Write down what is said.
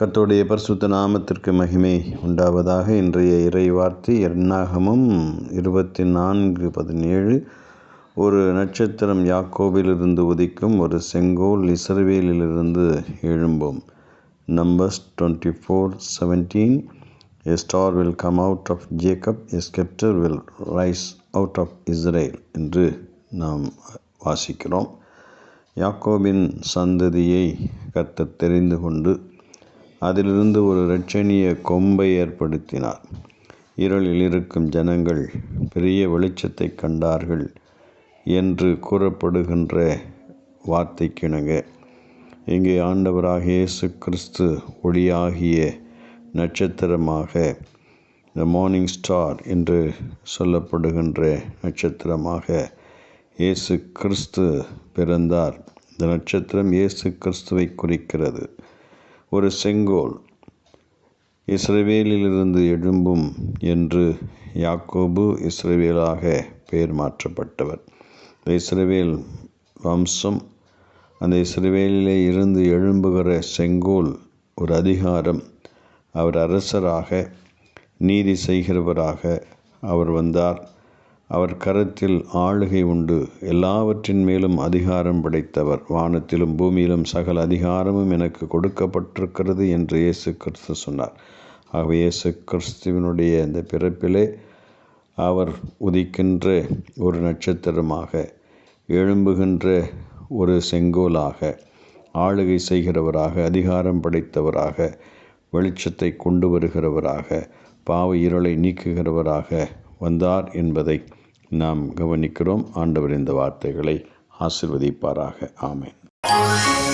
கத்தோடைய பரிசுத்த நாமத்திற்கு மகிமை உண்டாவதாக இன்றைய இறை வார்த்தை எண்ணாகமும் இருபத்தி நான்கு பதினேழு. ஒரு நட்சத்திரம் யாக்கோவிலிருந்து உதிக்கும் ஒரு செங்கோல் இசர்வேலிலிருந்து எழும்போம். Numbers twenty four seventeen a star will come out of Jacob a sceptre will rise out of Israel என்று நாம் வாசிக்கிறோம். யாக்கோபின் சந்ததியை கத்த தெரிந்து கொண்டு அதிலிருந்து ஒரு இரட்சணிய கொம்பை ஏற்படுத்தினார். இருளில் இருக்கும் ஜனங்கள் பெரிய வெளிச்சத்தை கண்டார்கள் என்று கூறப்படுகின்ற வார்த்தைக்கிணங்க. இங்கே ஆண்டவராக இயேசு கிறிஸ்து ஒளியாகிய நட்சத்திரமாக த மார்னிங் ஸ்டார் என்று சொல்லப்படுகின்ற நட்சத்திரமாக இயேசு கிறிஸ்து பிறந்தார். இந்த நட்சத்திரம் இயேசு கிறிஸ்துவை குறிக்கிறது. ஒரு செங்கோல். இஸ்ரவேலிலிருந்து எழும்பும் என்று யாக்கோபு இஸ்ரவேலாக பெயர் மாற்றப்பட்டவர். இஸ்ரவேல் வம்சம் அந்த இஸ்ரவேலிலே இருந்து எழும்புகிற செங்கோல் ஒரு அதிகாரம். அவர் அரசராக நீதி செய்கிறவராக அவர் வந்தார். அவர் கரத்தில் ஆளுகை உண்டு. எல்லாவற்றின் மேலும் அதிகாரம் படைத்தவர். வானத்திலும் பூமியிலும் சகல அதிகாரமும் எனக்கு கொடுக்கப்பட்டிருக்கிறது என்று இயேசு கிறிஸ்து சொன்னார். ஆகவே இயேசு கிறிஸ்துவனுடைய இந்த பிறப்பிலே அவர் உதிக்கின்ற ஒரு நட்சத்திரமாக எழும்புகின்ற ஒரு செங்கோலாக ஆளுகை செய்கிறவராக அதிகாரம் படைத்தவராக வெளிச்சத்தை கொண்டு வருகிறவராக பாவ இருளை நீக்குகிறவராக வந்தார் என்பதை நாம் கவனிக்கிறோம். ஆண்டவர் இந்த வார்த்தைகளை ஆசிர்வதிப்பாராக. ஆமேன்.